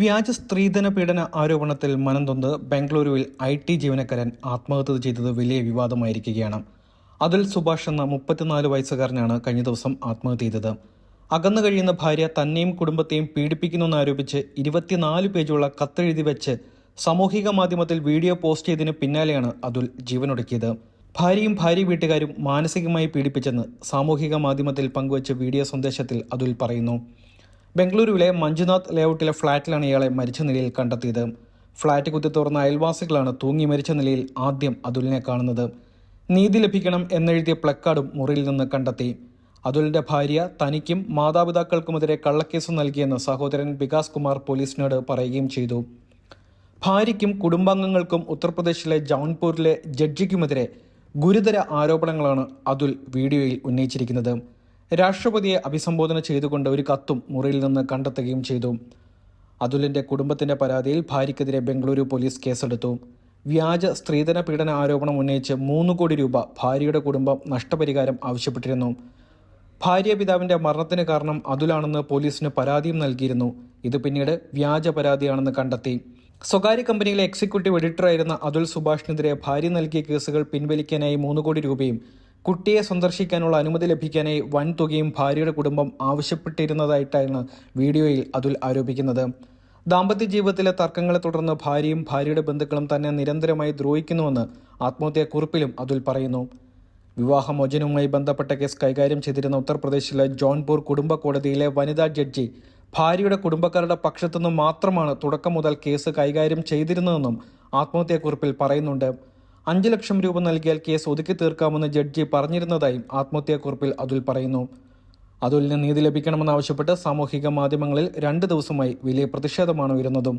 വ്യാജ സ്ത്രീധന പീഡന ആരോപണത്തിൽ മനംതൊന്ന് ബംഗളൂരുവിൽ ഐ ടി ജീവനക്കാരൻ ആത്മഹത്യ ചെയ്തത് വലിയ വിവാദമായിരിക്കുകയാണ്. അതുൽ സുഭാഷ് എന്ന മുപ്പത്തിനാല് വയസ്സുകാരനാണ് കഴിഞ്ഞ ദിവസം ആത്മഹത്യ ചെയ്തത്. അകന്നു കഴിയുന്ന ഭാര്യ തന്നെയും കുടുംബത്തെയും പീഡിപ്പിക്കുന്നുവെന്നാരോപിച്ച് ഇരുപത്തിനാല് പേജുള്ള കത്തെഴുതി വെച്ച് സാമൂഹിക മാധ്യമത്തിൽ വീഡിയോ പോസ്റ്റ് ചെയ്തതിന് പിന്നാലെയാണ് അതുൽ ജീവനൊടുക്കിയത്. ഭാര്യയും ഭാര്യ വീട്ടുകാരും മാനസികമായി പീഡിപ്പിച്ചെന്ന് സാമൂഹിക മാധ്യമത്തിൽ പങ്കുവച്ച വീഡിയോ സന്ദേശത്തിൽ അതുൽ പറയുന്നു. ബംഗളൂരുവിലെ മഞ്ജുനാഥ് ലേഔട്ടിലെ ഫ്ളാറ്റിലാണ് ഇയാളെ മരിച്ച നിലയിൽ കണ്ടെത്തിയത്. ഫ്ളാറ്റ് കുത്തി തുറന്ന അയൽവാസികളാണ് തൂങ്ങി മരിച്ച നിലയിൽ ആദ്യം അതുലിനെ കാണുന്നത്. നീതി ലഭിക്കണം എന്നെഴുതിയ പ്ലക്കാർഡും മുറിയിൽ നിന്ന് കണ്ടെത്തി. അതുലിന്റെ ഭാര്യ തനിക്കും മാതാപിതാക്കൾക്കുമെതിരെ കള്ളക്കേസ് നൽകിയെന്ന് സഹോദരൻ വികാസ് കുമാർ പോലീസിനോട് പറയുകയും ചെയ്തു. ഭാര്യയ്ക്കും കുടുംബാംഗങ്ങൾക്കും ഉത്തർപ്രദേശിലെ ജൗൻപൂരിലെ ജഡ്ജിക്കുമെതിരെ ഗുരുതര ആരോപണങ്ങളാണ് അതുൽ വീഡിയോയിൽ ഉന്നയിച്ചിരിക്കുന്നത്. രാഷ്ട്രപതിയെ അഭിസംബോധന ചെയ്തുകൊണ്ട് ഒരു കത്തും മുറിയിൽ നിന്ന് കണ്ടെത്തുകയും ചെയ്തു. അതുലിന്റെ കുടുംബത്തിന്റെ പരാതിയിൽ ഭാര്യയ്ക്കെതിരെ ബംഗളൂരു പോലീസ് കേസെടുത്തു. വ്യാജ സ്ത്രീധന പീഡന ആരോപണം ഉന്നയിച്ച് മൂന്ന് കോടി രൂപ ഭാര്യയുടെ കുടുംബം നഷ്ടപരിഹാരം ആവശ്യപ്പെട്ടിരുന്നു. ഭാര്യ പിതാവിന്റെ മരണത്തിന് കാരണം അതുലാണെന്ന് പോലീസിന് പരാതിയും നൽകിയിരുന്നു. ഇത് പിന്നീട് വ്യാജ പരാതിയാണെന്ന് കണ്ടെത്തി. സ്വകാര്യ കമ്പനിയിലെ എക്സിക്യൂട്ടീവ് എഡിറ്ററായിരുന്ന അതുൽ സുഭാഷിനെതിരെ ഭാര്യ നൽകിയ കേസുകൾ പിൻവലിക്കാനായി മൂന്ന് കോടി രൂപയും കുട്ടിയെ സന്ദർശിക്കാനുള്ള അനുമതി ലഭിക്കാനായി വൻ തുകയും ഭാര്യയുടെ കുടുംബം ആവശ്യപ്പെട്ടിരുന്നതായിട്ടാണ് വീഡിയോയിൽ അതുൽ ആരോപിക്കുന്നത്. ദാമ്പത്യ ജീവിതത്തിലെ തർക്കങ്ങളെ തുടർന്ന് ഭാര്യയും ഭാര്യയുടെ ബന്ധുക്കളും തന്നെ നിരന്തരമായി ദ്രോഹിക്കുന്നുവെന്ന് ആത്മഹത്യാക്കുറിപ്പിലും അതുൽ പറയുന്നു. വിവാഹമോചനവുമായി ബന്ധപ്പെട്ട കേസ് കൈകാര്യം ചെയ്തിരുന്ന ഉത്തർപ്രദേശിലെ ജോൺപൂർ കുടുംബ കോടതിയിലെ വനിതാ ജഡ്ജി ഭാര്യയുടെ കുടുംബക്കാരുടെ പക്ഷത്തുനിന്ന് മാത്രമാണ് തുടക്കം മുതൽ കേസ് കൈകാര്യം ചെയ്തിരുന്നതെന്നും ആത്മഹത്യാക്കുറിപ്പിൽ പറയുന്നുണ്ട്. അഞ്ച് ലക്ഷം രൂപ നൽകിയാൽ കേസ് ഒതുക്കി തീർക്കാമെന്ന് ജഡ്ജി പറഞ്ഞിരുന്നതായും ആത്മഹത്യാക്കുറിപ്പിൽ അതുൽ പറയുന്നു. അതുലിന് നീതി ലഭിക്കണമെന്നാവശ്യപ്പെട്ട് സാമൂഹിക മാധ്യമങ്ങളിൽ രണ്ട് ദിവസമായി വലിയ പ്രതിഷേധമാണ് ഉയരുന്നതും.